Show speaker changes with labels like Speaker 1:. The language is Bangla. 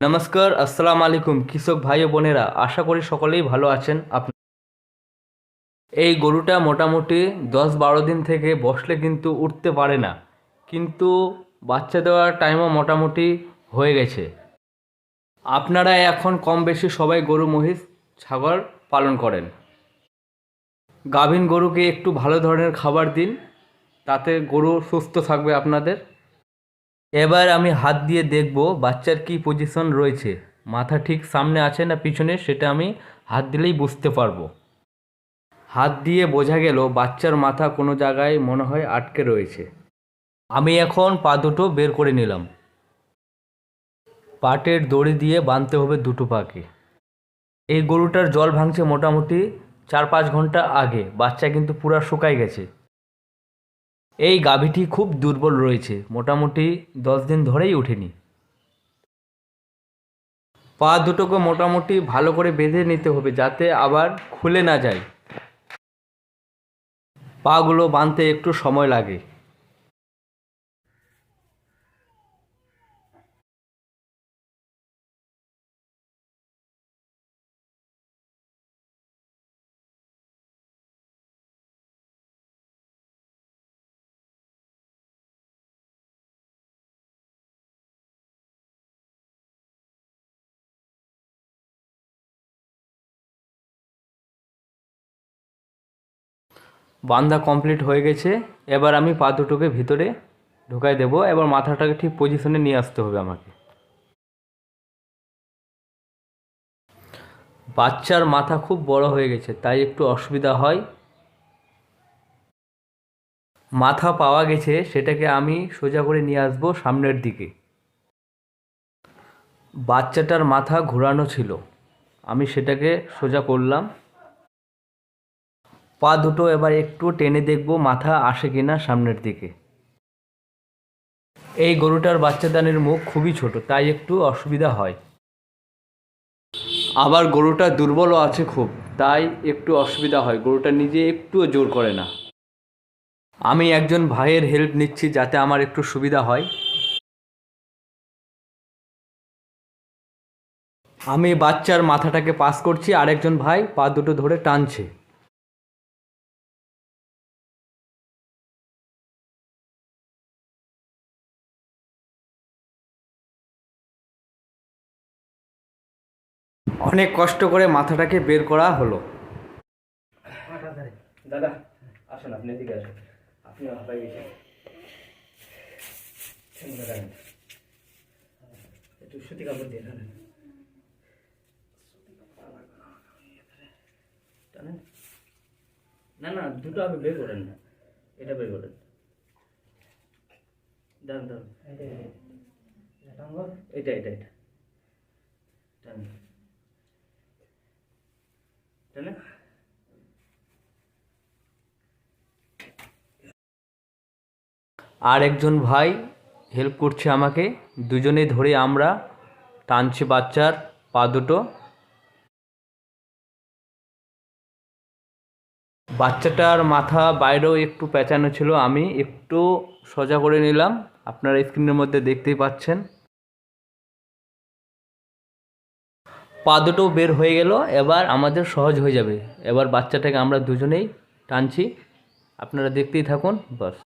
Speaker 1: নমস্কার, আসসালাম আলাইকুম। কৃষক ভাই বোনেরা, আশা করি সকলেই ভালো আছেন। আপনি এই গরুটা মোটামুটি দশ বারো দিন থেকে বসলে কিন্তু উঠতে পারে না। কিন্তু বাচ্চা দেওয়ার টাইমও মোটামুটি হয়ে গেছে। আপনারা এখন কম বেশি সবাই গরু, মহিষ, ছাগল পালন করেন। গাভীন গরুকে একটু ভালো ধরনের খাবার দিন, তাতে গরু সুস্থ থাকবে আপনাদের। এবার আমি হাত দিয়ে দেখব বাচ্চার কি পজিশন রয়েছে। মাথা ঠিক সামনে আছে না পিছনে সেটা আমি হাত দিলেই বুঝতে পারব। হাত দিয়ে বোঝা গেল বাচ্চার মাথা কোনো জায়গায় মনে হয় আটকে রয়েছে। আমি এখন পা দুটো বের করে নিলাম। পাটের দড়ি দিয়ে বাঁধতে হবে দুটো পাকে। এই গরুটার জল ভাঙছে মোটামুটি চার পাঁচ ঘণ্টা আগে। বাচ্চা কিন্তু পুরা শুকাই গেছে। এই গাভীটি খুব দুর্বল রয়েছে, মোটামুটি দশ দিন ধরেই ওঠেনি। পা দুটোকে মোটামুটি ভালো করে বেঁধে নিতে হবে যাতে আবার খুলে না যায়। পাগুলো বাঁধতে একটু সময় লাগে। বান্ধা কমপ্লিট হয়ে গেছে, এবার আমি পা দুটোকে ভিতরে ঢুকাই দেবো, এবার মাথাটাকে ঠিক পজিশনে নিয়ে আসতে হবে আমাকে। বাচ্চার মাথা খুব বড় হয়ে গেছে, তাই একটু অসুবিধা হয়। মাথা পাওয়া গেছে, সেটাকে আমি সোজা করে নিয়ে আসব সামনের দিকে। বাচ্চাটার মাথা ঘোরানো ছিল, আমি সেটাকে সোজা করলাম। পা দুটো এবার একটু টেনে দেখব মাথা আসে কিনা সামনের দিকে। এই গরুটার বাচ্চাদানের মুখ খুবই ছোট, তাই একটু অসুবিধা হয়। আবার গরুটা দুর্বলও আছে খুব, তাই একটু অসুবিধা হয়, গরুটা নিজে একটুও জোর করে না। আমি একজন ভাইয়ের হেল্প নিচ্ছি যাতে আমার একটু সুবিধা হয়। আমি বাচ্চার মাথাটাকে পাস করছি, আরেকজন ভাই পা দুটো ধরে টানছে। অনেক কষ্ট করে মাথাটাকে বের করা হলো। দাদা আসুন আপনি এদিকে আসুন। আপনি হাঁপাই গেছেন। একটু সুতি কাপড় দিয়ে টানেন। না না দুটো আপনি বের করেন না। এটা বের করেন। দাঁড়ান দাঁড়ান। এটা এটা এটা আর একজন ভাই হেল্প করছে আমাকে। দুজনে ধরে আমরা টানছি বাচ্চার পা দুটো। বাচ্চাটার মাথা বাইরেও একটু পেঁচানো ছিল, আমি একটু সোজা করে নিলাম। আপনারা স্ক্রিনের মধ্যে দেখতেই পাচ্ছেন। পা দুটো বের হয়ে গেল, এবার আমাদের সহজ হয়ে যাবে। এবার বাচ্চাটাকে আমরা দুজনেই টানছি। আপনারা দেখতেই থাকুন, বাস।